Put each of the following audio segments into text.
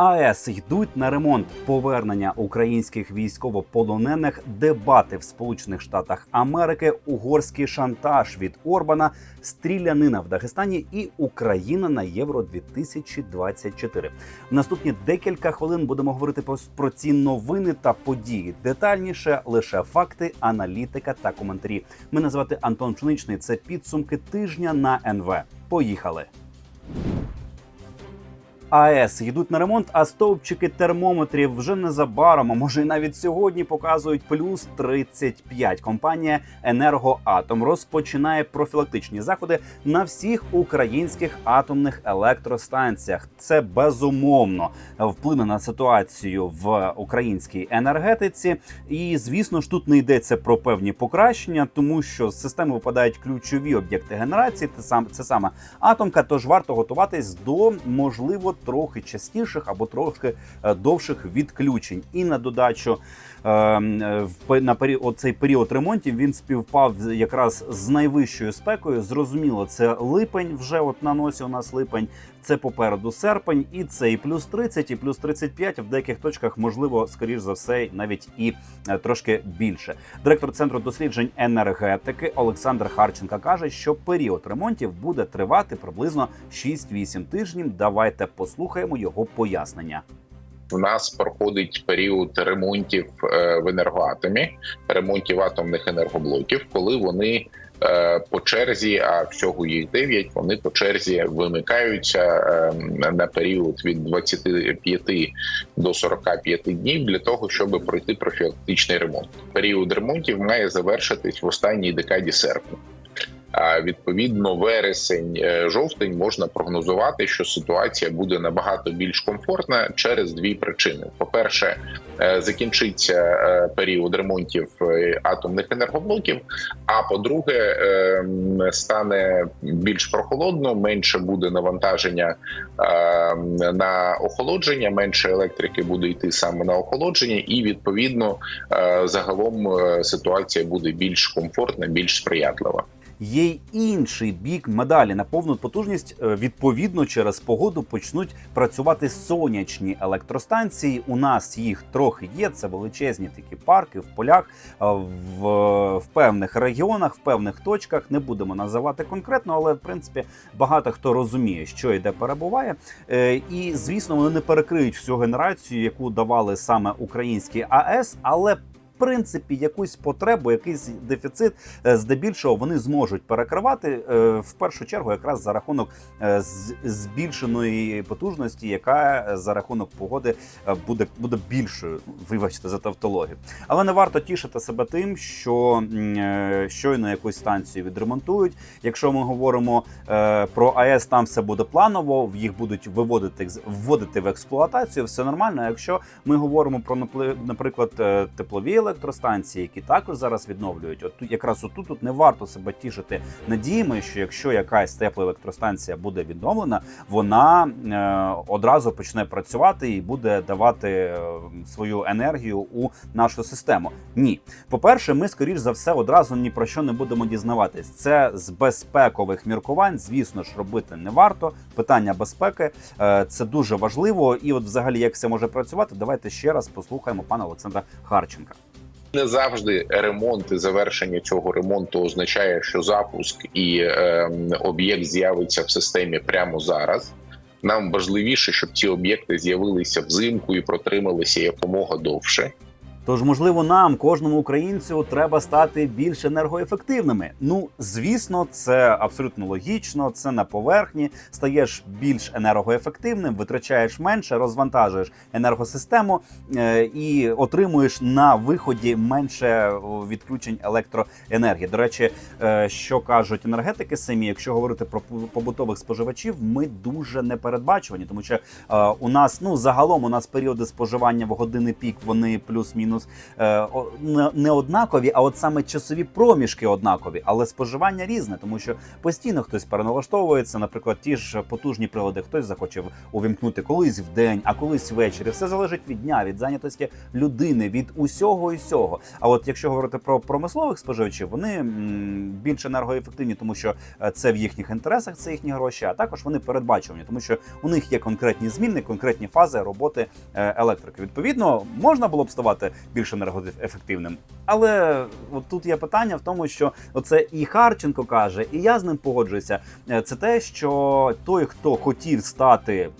АЕС йдуть на ремонт повернення українських військовополонених, дебати в Сполучених Штатах Америки, угорський шантаж від Орбана, стрілянина в Дагестані і Україна на Євро 2024 В наступні декілька хвилин будемо говорити про, про ці новини та події. Детальніше лише факти, аналітика та коментарі. Мене звати Антон Пшеничний. Це підсумки тижня на НВ. Поїхали. АЕС йдуть на ремонт, а стовпчики термометрів вже незабаром, а може й навіть сьогодні показують плюс 35. Компанія Енергоатом розпочинає профілактичні заходи на всіх українських атомних електростанціях. Це безумовно вплине на ситуацію в українській енергетиці. І звісно ж, тут не йдеться про певні покращення, тому що з системи випадають ключові об'єкти генерації. Це саме атомка. Тож варто готуватись до можливо трохи частіших або трошки е, довших відключень. І на додачу е, е, на період цей період ремонтів він співпав якраз з найвищою спекою. Зрозуміло, це липень. Вже от на носі у нас липень. Це попереду серпень, і це і плюс 30, і плюс 35, В деяких точках можливо, скоріш за все, навіть і е, трошки більше. Директор центру досліджень енергетики Олександр Харченка каже, що період ремонтів буде тривати приблизно 6-8 тижнів. Давайте послухаємо його пояснення. У нас проходить період ремонтів е, в енергоатомі, ремонтів атомних енергоблоків, коли вони по черзі, а всього їх 9, вони по черзі вимикаються е, на період від 25 до 45 днів для того, щоб пройти профілактичний ремонт. Період ремонтів має завершитись в останній декаді серпня. Відповідно, вересень, е, жовтень можна прогнозувати, що ситуація буде набагато більш комфортна через дві причини: по-перше, е, закінчиться е, період ремонтів атомних енергоблоків. А по-друге, стане більш прохолодно, менше буде навантаження на охолодження, менше електрики буде йти саме на охолодження, і відповідно загалом ситуація буде більш комфортна, більш сприятлива. Є й інший бік медалі на повну потужність. Е, Відповідно, через погоду почнуть працювати сонячні електростанції. У нас їх трохи є. Це величезні такі парки в полях е, в, в певних регіонах, в певних точках. Не будемо називати конкретно, але в принципі багато хто розуміє, що і де перебуває. Е, І звісно, вони не перекриють всю генерацію, яку давали саме українські АЕС, але принципі якусь потребу, якийсь дефіцит е, здебільшого вони зможуть перекривати е, в першу чергу, якраз за рахунок е, збільшеної потужності, яка за рахунок погоди буде буде більшою. Вибачте за тавтологію. Але не варто тішити себе тим, що щойно якусь станцію відремонтують. Якщо ми говоримо про АЕС, там все буде планово, їх будуть виводити вводити в експлуатацію, все нормально. Якщо ми говоримо про наприклад теплові електростанції, які також зараз відновлюють, от якраз отут тут не варто себе тішити надіями, що якщо якась тепла електростанція буде відновлена, вона е, одразу почне працювати і буде давати е, свою енергію у нашу систему. Ні, по-перше, ми скоріш за все одразу ні про що не будемо дізнаватись. Це з безпекових міркувань, звісно ж, робити не варто. Питання безпеки е, це дуже важливо. І, от, взагалі, як все може працювати, давайте ще раз послухаємо пана Олександра Харченка. Не завжди ремонт і завершення цього ремонту означає, що запуск і е, об'єкт з'явиться в системі прямо зараз. Нам важливіше, щоб ці об'єкти з'явилися взимку і протрималися якомога довше. Тож, можливо, нам, кожному українцю, треба стати більш енергоефективними. Ну, звісно, це абсолютно логічно. Це на поверхні. Стаєш більш енергоефективним, витрачаєш менше, розвантажуєш енергосистему е, і отримуєш на виході менше відключень електроенергії. До речі, е, що кажуть енергетики самі, якщо говорити про побутових споживачів, ми дуже непередбачувані, тому що е, у нас ну загалом у нас періоди споживання в години пік вони плюс-мінус плюс-мінус е, не- однакові, а от саме часові проміжки однакові, але споживання різне, тому що постійно хтось переналаштовується. Наприклад, ті ж потужні прилади, хтось захоче увімкнути колись в день, а колись ввечері. Все залежить від дня, від зайнятості людини, від усього і всього. А от якщо говорити про промислових споживачів, вони більш енергоефективні, тому що е, це в їхніх інтересах, це їхні гроші, а також вони передбачувані, тому що у них є конкретні зміни, конкретні фази роботи е, електрики. Відповідно, можна було б ставати більш енергоефективним. Але от тут є питання в тому, що оце і Харченко каже, і я з ним погоджуюся. е, Це те, що той, хто хотів стати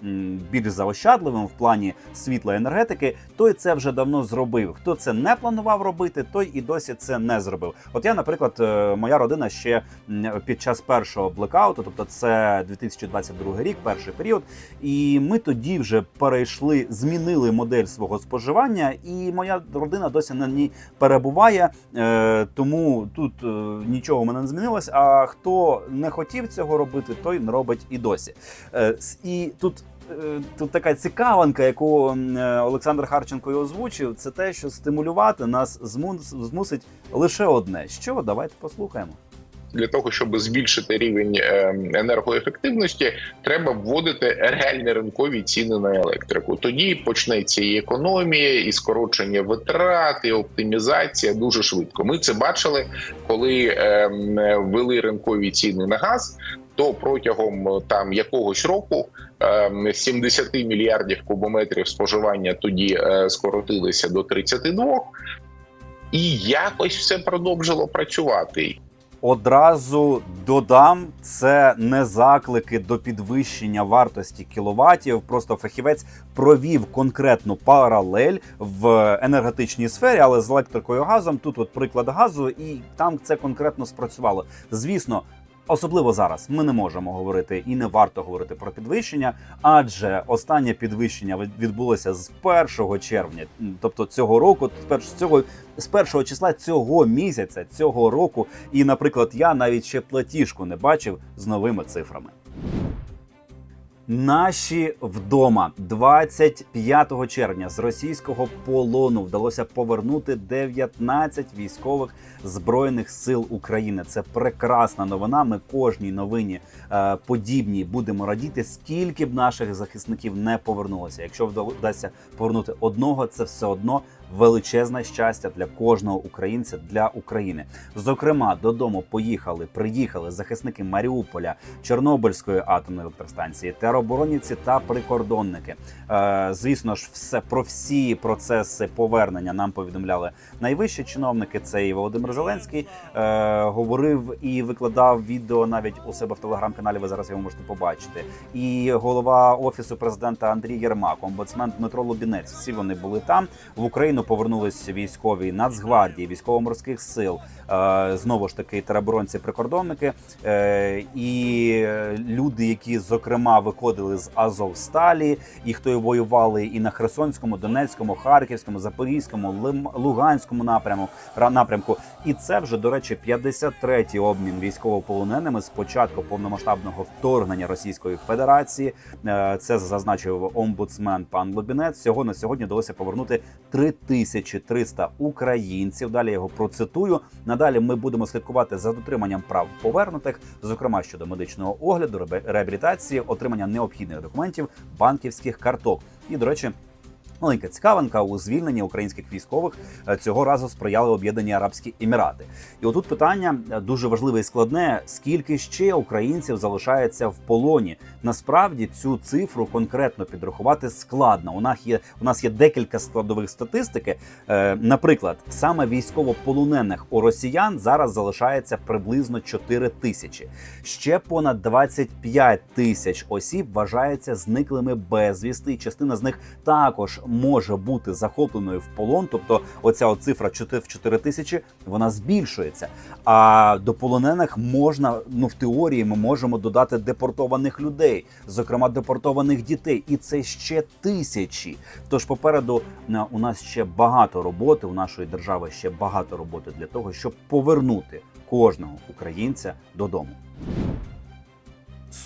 більш заощадливим в плані світла енергетики, той це вже давно зробив. Хто це не планував робити, той і досі це не зробив. От я, наприклад, е, моя родина ще під час першого блекауту, тобто це 2022 рік, перший період, і ми тоді вже перейшли, змінили модель свого споживання, і моя родина досі на ній перебуває. Е, тому тут е, нічого в мене не змінилось. А хто не хотів цього робити, той не робить і досі. Е, і тут. Тут така цікавинка, яку Олександр Харченко і озвучив, це те, що стимулювати нас змусить лише одне. Що давайте послухаємо. Для того, щоб збільшити рівень е, енергоефективності, треба вводити реальні ринкові ціни на електрику. Тоді почнеться і економія, і скорочення витрат, і оптимізація дуже швидко. Ми це бачили, коли е, ввели ринкові ціни на газ. То протягом там якогось року е, 70 мільярдів кубометрів споживання тоді е, скоротилися до 32, і якось все продовжило працювати. Одразу додам, це не заклики до підвищення вартості кіловатів. Просто фахівець провів конкретну паралель в енергетичній сфері, але з електрикою газом. Тут от приклад газу, і там це конкретно спрацювало. Звісно. Особливо зараз ми не можемо говорити і не варто говорити про підвищення, адже останнє підвищення від- відбулося з 1 червня, тобто цього року, з цього з першого числа цього місяця, цього року. І, наприклад, я навіть ще платіжку не бачив з новими цифрами. Наші вдома 25 червня з російського полону вдалося повернути 19 військових збройних сил України. Це прекрасна новина. Ми кожній новині е, подібній будемо радіти, скільки б наших захисників не повернулося. Якщо вдасться повернути одного, це все одно величезне щастя для кожного українця для України. Зокрема, додому поїхали, приїхали захисники Маріуполя, Чорнобильської атомної електростанції, тероборонівці та прикордонники. Е, звісно ж, все про всі процеси повернення нам повідомляли найвищі чиновники. Це і Володимир Зеленський е, говорив і викладав відео навіть у себе в телеграм-каналі. Ви зараз його можете побачити. І голова офісу президента Андрій Єрмак, омбудсмен Дмитро Лубінець. Всі вони були там. В Україну повернулись військові Нацгвардії, військово-морських сил. Е, знову ж таки, тероборонці прикордонники е, і люди, які зокрема виходили з Азовсталі, і хто і воювали і на Херсонському, Донецькому, Харківському, Запорізькому, Луганському напряму напрямку. І це вже до речі 53-й обмін військовополоненими з початку повномасштабного вторгнення Російської Федерації. Е, Це зазначив омбудсмен пан Лобінець. Всього на сьогодні вдалося повернути 3300 українців. Далі я його процитую. Надалі ми будемо слідкувати за дотриманням прав повернутих, зокрема щодо медичного огляду, реабілітації, отримання необхідних документів, банківських карток. І до речі. Маленька цікавинка у звільненні українських військових е, цього разу сприяли Об'єднані Арабські Емірати. І отут питання е, дуже важливе і складне: скільки ще українців залишається в полоні? Насправді цю цифру конкретно підрахувати складно. У нас є у нас є декілька складових статистики. Е, наприклад, саме військовополонених у росіян зараз залишається приблизно 4 тисячі. Ще понад 25 тисяч осіб вважаються зниклими безвісти. і Частина з них також може бути захопленою в полон. Тобто, оця цифра 4 в 4 тисячі вона збільшується. А до полонених можна ну в теорії ми можемо додати депортованих людей, зокрема депортованих дітей, і це ще тисячі. Тож попереду на- у нас ще багато роботи. У нашої держави ще багато роботи для того, щоб повернути кожного українця додому.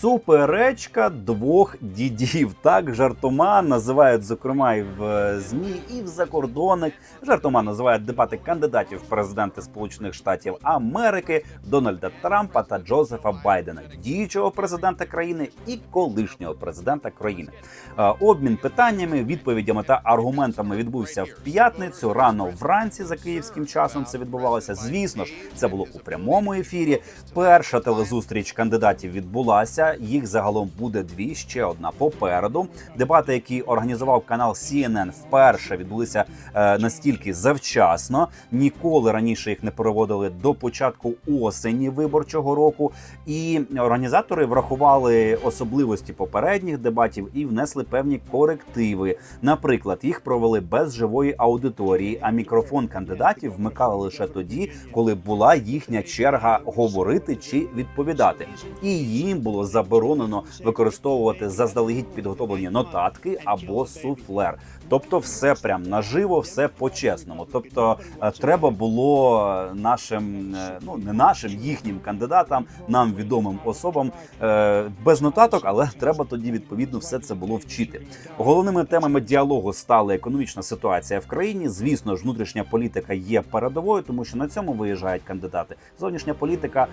Суперечка двох дідів. Так жартома називають зокрема і в е, змі, і в закордонних. Жартома називають дебати кандидатів в президенти Сполучених Штатів Америки Дональда Трампа та Джозефа Байдена, діючого президента країни і колишнього президента країни. Е, Обмін питаннями, відповідями та аргументами відбувся в п'ятницю. Рано вранці за київським часом це відбувалося. Звісно ж, це було у прямому ефірі. Перша телезустріч кандидатів відбулася. Їх загалом буде дві. Ще одна попереду. Дебати, які організував канал CNN, вперше відбулися е, настільки завчасно. Ніколи раніше їх не проводили до початку осені виборчого року. І організатори врахували особливості попередніх дебатів і внесли певні корективи. Наприклад, їх провели без живої аудиторії, а мікрофон кандидатів вмикали лише тоді, коли була їхня черга говорити чи відповідати. І їм було заборонено використовувати заздалегідь підготовлені нотатки або суфлер. Тобто, все прям наживо, все по-чесному. Тобто, е, треба було нашим, е, ну не нашим, їхнім кандидатам, нам відомим особам е, без нотаток, але треба тоді відповідно все це було вчити. Головними темами діалогу стали економічна ситуація в країні. Звісно ж, внутрішня політика є передовою, тому що на цьому виїжджають кандидати. Зовнішня політика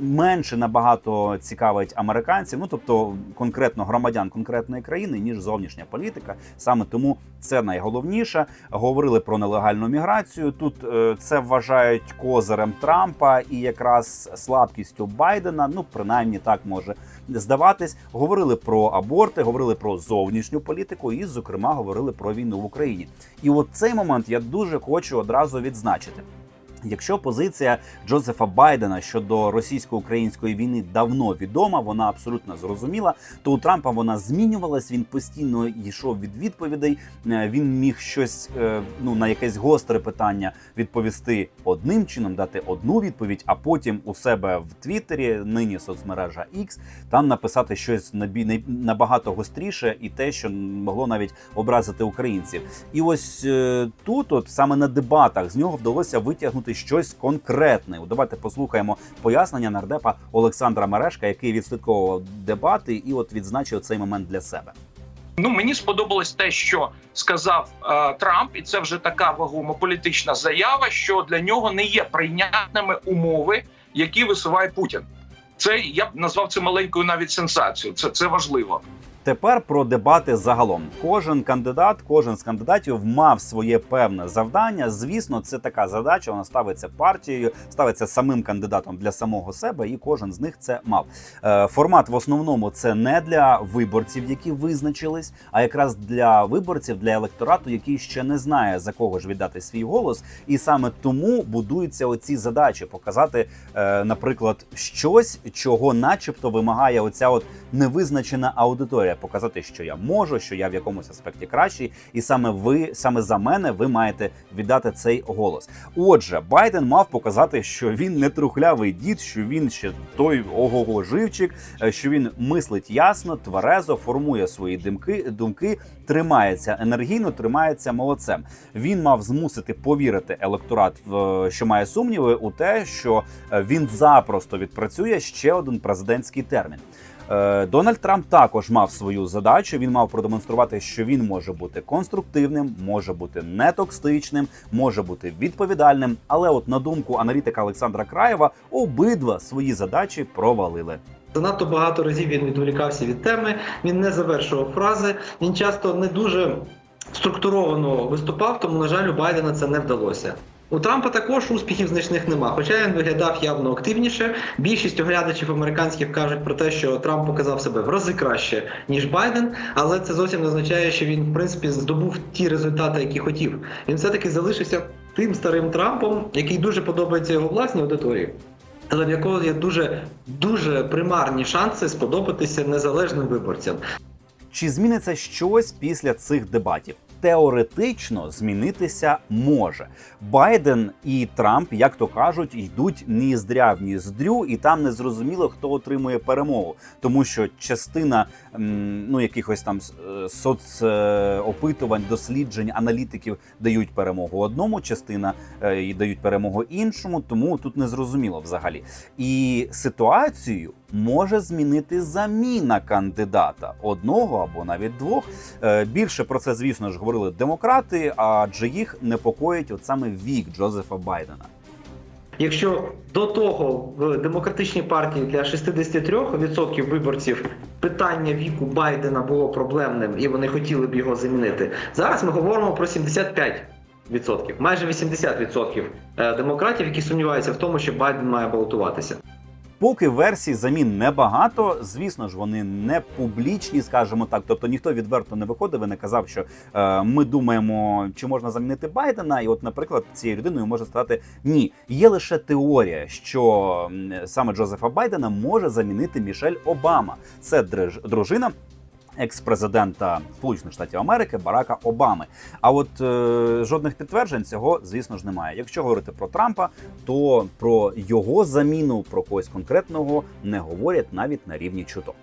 менше набагато цікавить американців, ну тобто конкретно громадян конкретної країни, ніж зовнішня політика. Саме тому це найголовніше. Говорили про нелегальну міграцію. Тут е, це вважають козирем Трампа і якраз слабкістю Байдена. Ну принаймні так може здаватись. Говорили про аборти, говорили про зовнішню політику, і, зокрема, говорили про війну в Україні. І от цей момент я дуже хочу одразу відзначити. Якщо позиція Джозефа Байдена щодо російсько-української війни давно відома, вона абсолютно зрозуміла, то у Трампа вона змінювалась. Він постійно йшов від відповідей. Е, Він міг щось е, ну на якесь гостре питання відповісти одним чином, дати одну відповідь, а потім у себе в Твіттері, нині соцмережа X, там написати щось набагато гостріше, і те, що могло навіть образити українців. І ось е, тут, от саме на дебатах, з нього вдалося витягнути щось конкретне. Давайте послухаємо пояснення нардепа Олександра Мерешка, який відслідковував дебати, і от відзначив цей момент для себе. Ну мені сподобалось те, що сказав е, Трамп, і це вже така вагома політична заява, що для нього не є прийнятними умови, які висуває Путін. Це я б назвав це маленькою навіть сенсацією. Це це важливо. Тепер про дебати загалом. Кожен кандидат, кожен з кандидатів мав своє певне завдання. Звісно, це така задача. Вона ставиться партією, ставиться самим кандидатом для самого себе, і кожен з них це мав. Е, формат в основному це не для виборців, які визначились, а якраз для виборців, для електорату, який ще не знає за кого ж віддати свій голос. І саме тому будуються оці задачі показати, е, наприклад, щось, чого, начебто, вимагає оця от невизначена аудиторія, показати, що я можу, що я в якомусь аспекті кращий, і саме ви, саме за мене, ви маєте віддати цей голос. Отже, Байден мав показати, що він не трухлявий дід, що він ще той ого-го живчик, е, що він мислить ясно, тверезо, формує свої думки, думки, тримається енергійно, тримається молодцем. Він мав змусити повірити електорат, що має сумніви у те, що е, він запросто відпрацює ще один президентський термін. Е, Дональд Трамп також мав свою задачу. Він мав продемонструвати, що він може бути конструктивним, може бути нетоксичним, може бути відповідальним. Але, от на думку аналітика Олександра Краєва, обидва свої задачі провалили. Занадто багато разів він відволікався від теми, він не завершував фрази. Він часто не дуже структуровано виступав, тому, на жаль, у Байдена це не вдалося. У Трампа також успіхів значних нема, хоча він виглядав явно активніше. Більшість оглядачів американських кажуть про те, що Трамп показав себе в рази краще ніж Байден, але це зовсім не означає, що він в принципі здобув ті результати, які хотів. Він все-таки залишився тим старим Трампом, який дуже подобається його власній аудиторії. Але в якого є дуже дуже примарні шанси сподобатися незалежним виборцям. Чи зміниться щось після цих дебатів? Теоретично змінитися може. Байден і Трамп, як то кажуть, йдуть ні здря в ні і там не зрозуміло, хто отримує перемогу, тому що частина ну якихось там е, соцопитувань, досліджень, аналітиків дають перемогу одному, частина е, і дають перемогу іншому, тому тут не зрозуміло взагалі. І ситуацію може змінити заміна кандидата одного або навіть двох. Е, Більше про це, звісно ж, говорили демократи, адже їх непокоїть от саме вік Джозефа Байдена. Якщо до того в демократичній партії для 63% виборців питання віку Байдена було проблемним і вони хотіли б його замінити, зараз ми говоримо про 75%. Майже 80% е, демократів, які сумніваються в тому, що Байден має балотуватися. Поки версій замін небагато, звісно ж, вони не публічні, скажімо так. Тобто ніхто відверто не виходив і не казав, що е, ми думаємо, чи можна замінити Байдена. І, от, наприклад, цією людиною може стати ні. Є лише теорія, що саме Джозефа Байдена може замінити Мішель Обама. Це дружина. Екс-президента Сполучених Штатів Америки Барака Обами. А от е, жодних підтверджень цього, звісно ж, немає. Якщо говорити про Трампа, то про його заміну, про когось конкретного не говорять навіть на рівні чуток.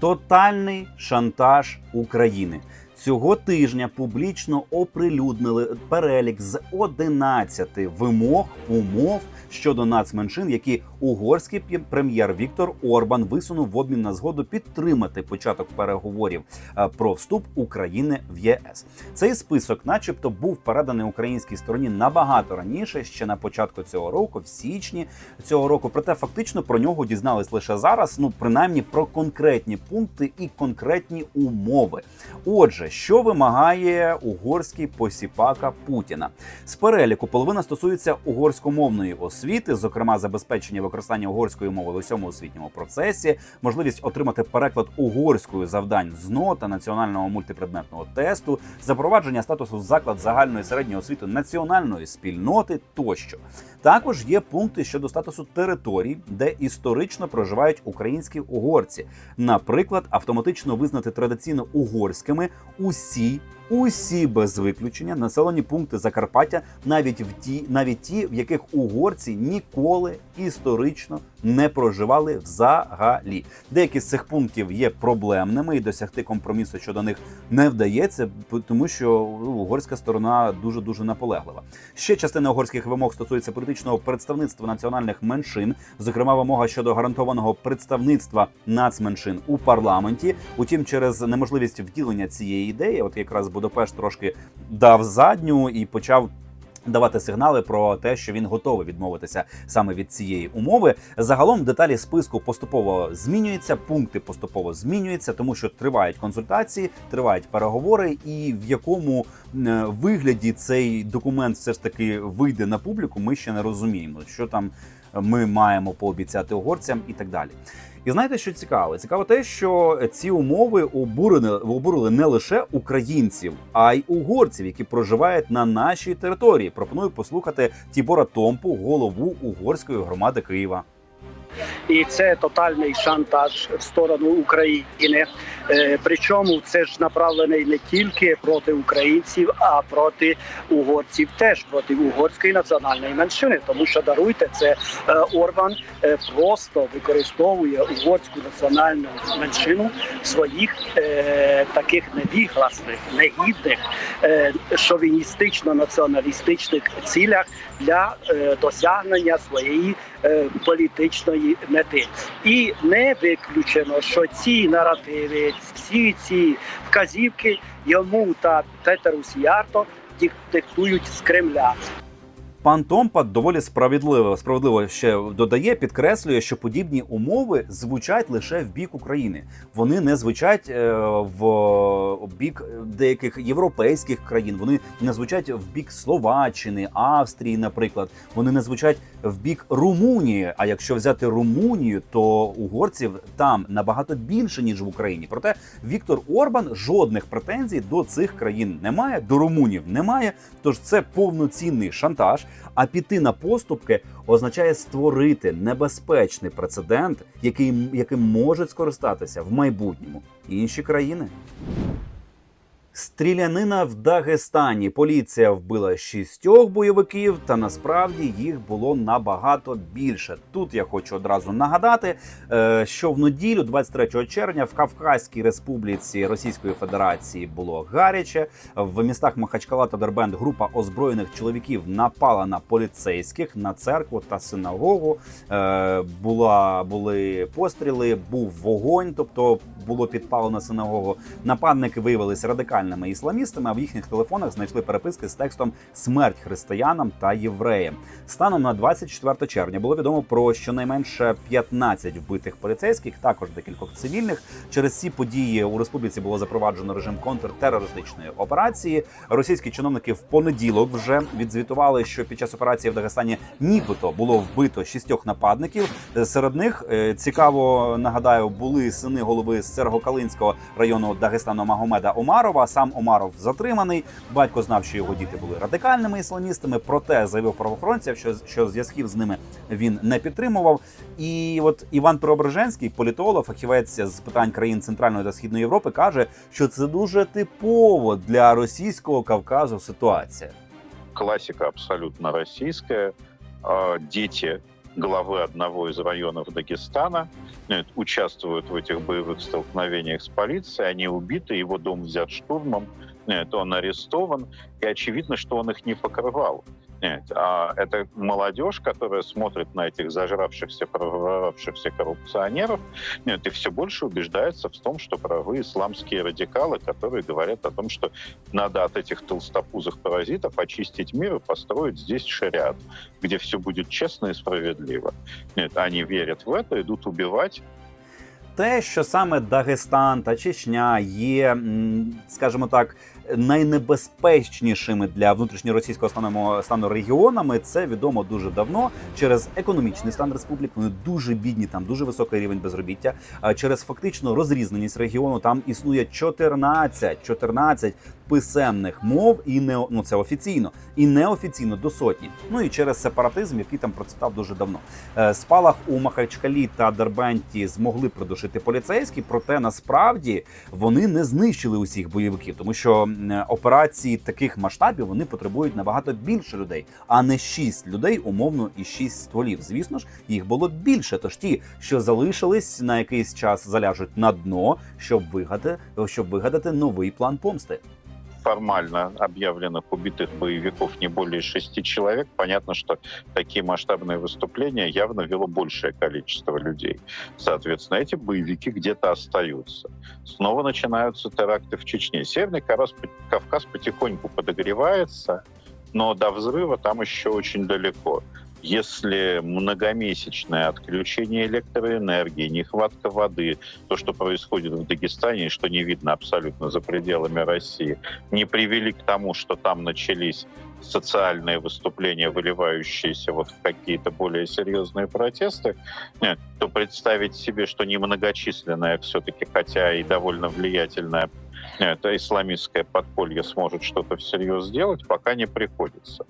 Тотальний шантаж України. Цього тижня публічно оприлюднили перелік з 11 вимог умов щодо нацменшин, які угорський прем'єр Віктор Орбан висунув в обмін на згоду підтримати початок переговорів е, про вступ України в ЄС. Цей список, начебто, був переданий українській стороні набагато раніше, ще на початку цього року, в січні цього року. Проте фактично про нього дізнались лише зараз. Ну принаймні про конкретні пункти і конкретні умови. Отже, що вимагає угорський посіпака Путіна? З переліку половина стосується угорськомовної освіти, зокрема забезпечення використання угорської мови в усьому освітньому процесі, можливість отримати переклад угорською завдань ЗНО та національного мультипредметного тесту, запровадження статусу заклад загальної середньої освіти національної спільноти тощо. Також є пункти щодо статусу територій, де історично проживають українські угорці. Наприклад, автоматично визнати традиційно угорськими усі. Усі без виключення населені пункти Закарпаття, навіть в ті, навіть ті, в яких угорці ніколи історично не проживали взагалі. Деякі з цих пунктів є проблемними, і досягти компромісу щодо них не вдається, тому що ну, угорська сторона дуже дуже наполеглива. Ще частина угорських вимог стосується політичного представництва національних меншин, зокрема вимога щодо гарантованого представництва нацменшин у парламенті. Утім, через неможливість втілення цієї ідеї, от якраз Будапешт трошки дав задню і почав. Давати сигнали про те, що він готовий відмовитися саме від цієї умови. Загалом деталі списку поступово змінюються, пункти поступово змінюються, тому що тривають консультації, тривають переговори, і в якому е, вигляді цей документ все ж таки вийде на публіку, ми ще не розуміємо, що там ми маємо пообіцяти угорцям і так далі. І знаєте, що цікаво? Цікаво те, що ці умови обурили, обурили не лише українців, а й угорців, які проживають на нашій території. Пропоную послухати Тібора Томпу, голову угорської громади Києва. І це тотальний шантаж в сторону України. Е, Причому це ж направлений не тільки проти українців, а проти угорців, теж проти угорської національної меншини. Тому що даруйте це е, Орбан е, просто використовує угорську національну меншину своїх таких невігласних, негідних е, шовіністично-націоналістичних цілях для е, досягнення своєї е, політичної мети. І не виключено, що ці наративи, всі ці вказівки йому та Петеру Сіярто дик- диктують з Кремля. Пан Томпа доволі справедливо справедливо ще додає, підкреслює, що подібні умови звучать лише в бік України. Вони не звучать е, в бік деяких європейських країн. Вони не звучать в бік Словаччини, Австрії, наприклад. Вони не звучать в бік Румунії. А якщо взяти Румунію, то угорців там набагато більше ніж в Україні. Проте Віктор Орбан жодних претензій до цих країн не має, до румунів немає. Тож це повноцінний шантаж. А піти на поступки означає створити небезпечний прецедент, який, яким можуть скористатися в майбутньому інші країни. Стрілянина в Дагестані. Поліція вбила шістьох бойовиків, та насправді їх було набагато більше. Тут я хочу одразу нагадати, е, що в неділю, 23 червня, в Кавказькій республіці Російської Федерації було гаряче. В містах Махачкала та Дербент група озброєних чоловіків напала на поліцейських на церкву та синагогу. Е, Була були постріли, був вогонь, тобто було підпалено синагогу. Нападники виявилися радикальними ісламістами, а в їхніх телефонах знайшли переписки з текстом Смерть християнам та євреям. Станом на 24 червня було відомо про щонайменше 15 вбитих поліцейських, також декількох цивільних. Через ці події у республіці було запроваджено режим контртерористичної операції. Російські чиновники в понеділок вже відзвітували, що під час операції в Дагестані нібито було вбито шістьох нападників. Серед них е, цікаво нагадаю, були сини голови Сергокалинського району Дагестану Магомеда Омарова. Сам Омаров затриманий. Батько знав, що його діти були радикальними ісламістами. Проте заявив правоохоронцям, що що зв'язків з ними він не підтримував. І от Іван Преображенський, політолог, фахівець з питань країн Центральної та Східної Європи, каже, що це дуже типово для російського Кавказу ситуація. классика абсолютно российская. А, Дети главы одного из районов Дагестана э, участвуют в этих боевых столкновениях с полицией, они убиты, его дом взят штурмом, э, он арестован, и очевидно, что он их не покрывал. Нет, А это молодежь, которая смотрит на этих зажравшихся, проворовавшихся коррупционеров, нет, и все больше убеждается в том, что правы исламские радикалы, которые говорят о том, что надо от этих толстопузых паразитов очистить мир и построить здесь шариат, где все будет честно и справедливо. Нет, они верят в это, идут убивать, те, що саме Дагестан та Чечня є, м, скажімо так, найнебезпечнішими для внутрішньоросійського стану, стану регіонами, це відомо дуже давно через економічний стан республік. Вони дуже бідні, там дуже високий рівень безробіття. Через фактично розрізненість регіону там існує 14, 14 писемних мов, і не ну це офіційно, і неофіційно до сотні. Ну і через сепаратизм, який там процвітав дуже давно. Е, Спалах у Махачкалі та Дербенті змогли придушити поліцейські, проте насправді вони не знищили усіх бойовиків, тому що операції таких масштабів вони потребують набагато більше людей, а не шість людей, умовно, і шість стволів. Звісно ж, їх було більше. Тож ті, що залишились на якийсь час, заляжуть на дно, щоб вигадати, щоб вигадати новий план помсти. Формально объявленных убитых боевиков не более шести человек, понятно, что такие масштабные выступления явно вело большее количество людей. Соответственно, эти боевики где-то остаются. Снова начинаются теракты в Чечне. Северный Кавказ, потихоньку подогревается, но до взрыва там еще очень далеко. Если многомесячное отключение электроэнергии, нехватка воды, то, что происходит в Дагестане что не видно абсолютно за пределами России, не привели к тому, что там начались социальные выступления, выливающиеся вот в какие-то более серьезные протесты, э, то представить себе, что немногочисленное все-таки, хотя и довольно влиятельное э, это исламистское подполье сможет что-то всерьез сделать, пока не приходится.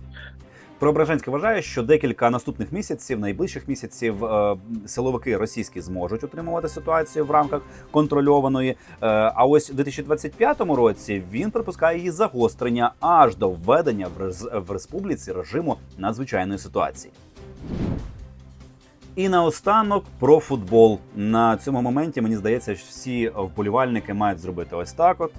Преображенський вважає, що декілька наступних місяців, найближчих місяців, е, силовики російські зможуть утримувати ситуацію в рамках контрольованої. Е, а ось у 2025 році він припускає її загострення аж до введення в, республіці режиму надзвичайної ситуації. І наостанок про футбол. На цьому моменті мені здається, що всі вболівальники мають зробити ось так. От.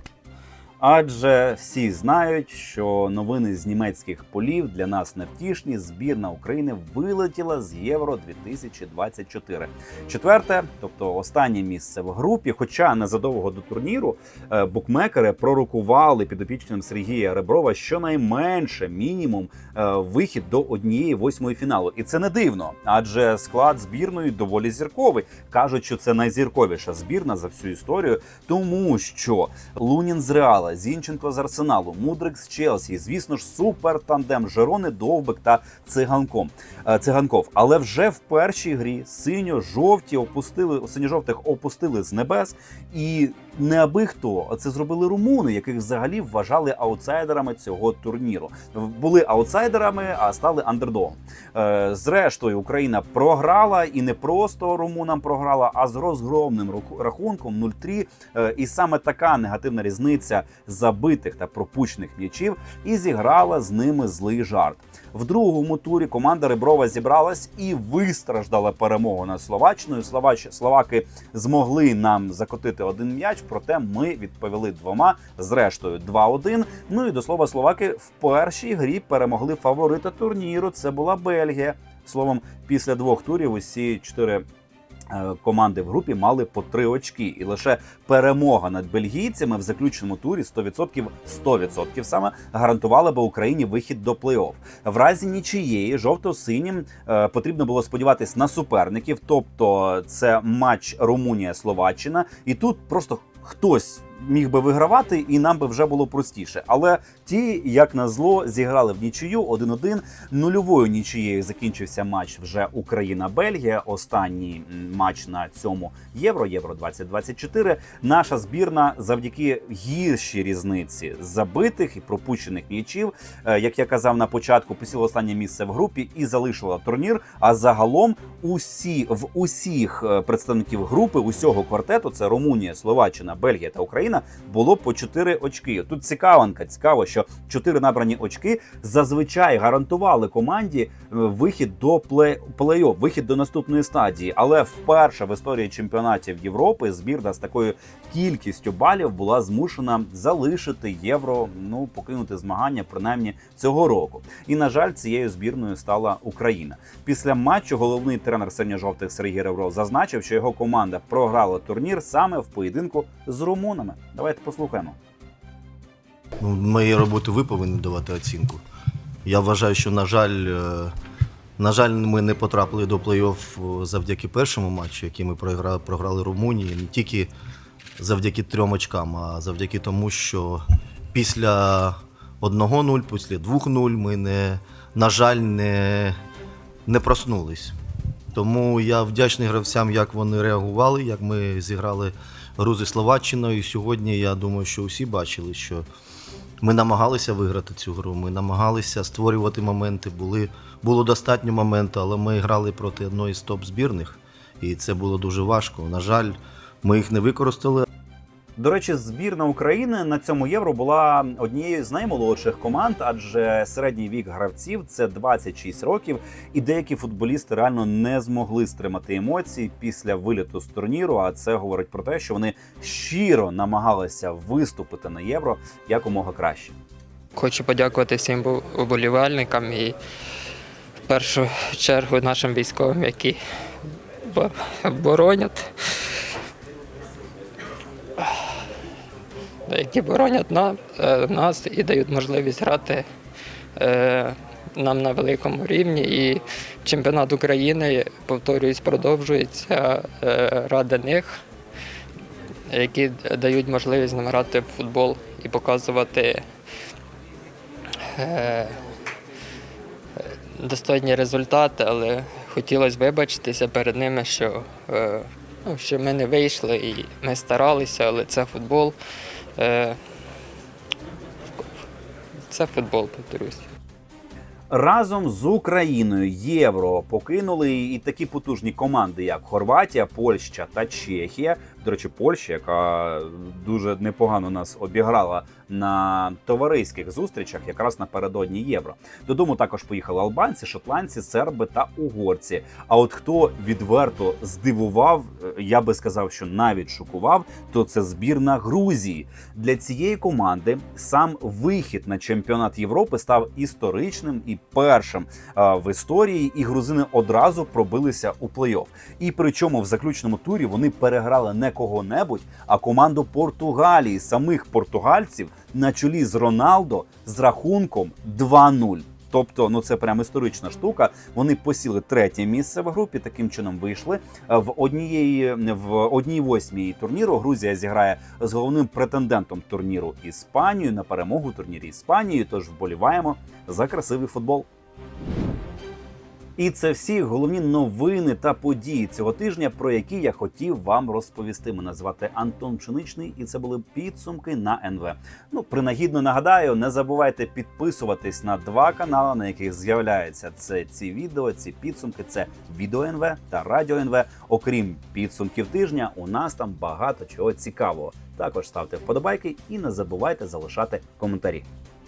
Адже всі знають, що новини з німецьких полів для нас невтішні. Збірна України вилетіла з Євро 2024. Четверте, тобто останнє місце в групі. Хоча незадовго до турніру е, букмекери пророкували підопічним Сергія Реброва щонайменше мінімум е, вихід до однієї восьмої фіналу. І це не дивно, адже склад збірної доволі зірковий. кажуть, що це найзірковіша збірна за всю історію, тому що Лунін з Реала, Зінченко з Арсеналу, Мудрик з Челсі, звісно ж, супер тандем Жерони, Довбик та Циганком е, Циганков. Але вже в першій грі синьо-жовті опустили синьо-жовтих опустили з небес, і не аби хто, це зробили румуни, яких взагалі вважали аутсайдерами цього турніру. Були аутсайдерами, а стали андердогом. Е, Зрештою, Україна програла і не просто румунам програла, а з розгромним рахунком 0-3. Е, І саме така негативна різниця забитих та пропущених м'ячів і зіграла з ними злий жарт. В другому турі команда Риброва зібралась і вистраждала перемогу над Словаччиною. Словач... Словаки змогли нам закотити один м'яч, проте ми відповіли двома, зрештою 2-1. Ну і до слова, словаки в першій грі перемогли фаворита турніру. Це була Бельгія. Словом, після двох турів усі чотири. Е, Команди в групі мали по три очки, і лише перемога над бельгійцями в заключному турі 100%, 100% саме гарантувала би Україні вихід до плей-офф. В разі нічиєї жовто-синім е, потрібно було сподіватись на суперників, тобто це матч Румунія-Словаччина, і тут просто хтось міг би вигравати, і нам би вже було простіше. Але ті, як на зло, зіграли в нічию 1-1. Нульовою нічиєю закінчився матч вже Україна-Бельгія. Останній матч на цьому євро, євро 2024. Наша збірна завдяки гіршій різниці забитих і пропущених м'ячів, е, як я казав на початку, посіла останнє місце в групі і залишила турнір. А загалом усі в усіх е, представників групи усього квартету це Румунія, Словаччина, Бельгія та Україна. Було по 4 очки. Тут цікавинка, цікаво, що 4 набрані очки зазвичай гарантували команді е, вихід до плей- плей-офф, вихід до наступної стадії. Але вперше в історії чемпіонатів Європи збірна з такою кількістю балів була змушена залишити євро, ну покинути змагання принаймні цього року. І на жаль, цією збірною стала Україна. Після матчу головний тренер синьо-жовтих Сергій Ребров зазначив, що його команда програла турнір саме в поєдинку з румунами. Давайте послухаємо. Ну, моєї роботи ви повинні давати оцінку. Я вважаю, що, на жаль, е, на жаль, ми не потрапили до плей-офф завдяки першому матчу, який ми програли, програли Румунії, не тільки завдяки трьом очкам, а завдяки тому, що після 1-0, після 2-0 ми не, на жаль, не, не проснулись. Тому я вдячний гравцям, як вони реагували, як ми зіграли гру зі Словаччиною. І сьогодні я думаю, що усі бачили, що ми намагалися виграти цю гру. Ми намагалися створювати моменти. Були, було достатньо моменту, але ми грали проти одної з топ збірних, і це було дуже важко. На жаль, ми їх не використали, До речі, збірна України на цьому євро була однією з наймолодших команд, адже середній вік гравців це 26 років, і деякі футболісти реально не змогли стримати емоції після виліту з турніру. А це говорить про те, що вони щиро намагалися виступити на євро якомога краще. Хочу подякувати всім бо- вболівальникам і в першу чергу нашим військовим, які боронять. Які боронять на- е, нас і дають можливість грати е, нам на великому рівні. І чемпіонат України, повторююсь, продовжується е, ради них, які дають можливість нам грати в футбол і показувати достойні результати, але хотілося вибачитися перед ними, що, ну, що ми не вийшли і ми старалися, але це футбол. Е, Це футбол, повторюсь. Разом з Україною євро покинули і такі потужні команди, як Хорватія, Польща та Чехія. До речі, Польща, яка дуже непогано нас обіграла на товариських зустрічах, якраз напередодні євро. Додому також поїхали албанці, шотландці, серби та угорці. А от хто відверто здивував, е, я би сказав, що навіть шокував, то це збірна Грузії. Для цієї команди сам вихід на чемпіонат Європи став історичним і першим е, в історії, і грузини одразу пробилися у плей-офф. І причому в заключному турі вони переграли не кого-небудь, а команду Португалії, самих португальців на чолі з Роналдо з рахунком 2-0. Тобто, ну це прям історична штука. Вони посіли третє місце в групі. Таким чином вийшли Е, в однієї в одній восьмій турніру. Грузія зіграє з головним претендентом турніру Іспанією на перемогу турнірі Іспанії. Тож вболіваємо за красивий футбол. І це всі головні новини та події цього тижня, про які я хотів вам розповісти. Мене звати Антон Пшеничний, і це були підсумки на НВ. Ну, принагідно нагадаю, не забувайте підписуватись на два канали, на яких з'являються це ці відео, ці підсумки. Це відео НВ та радіо НВ. Окрім підсумків тижня, у нас там багато чого цікавого. Також ставте вподобайки і не забувайте залишати коментарі.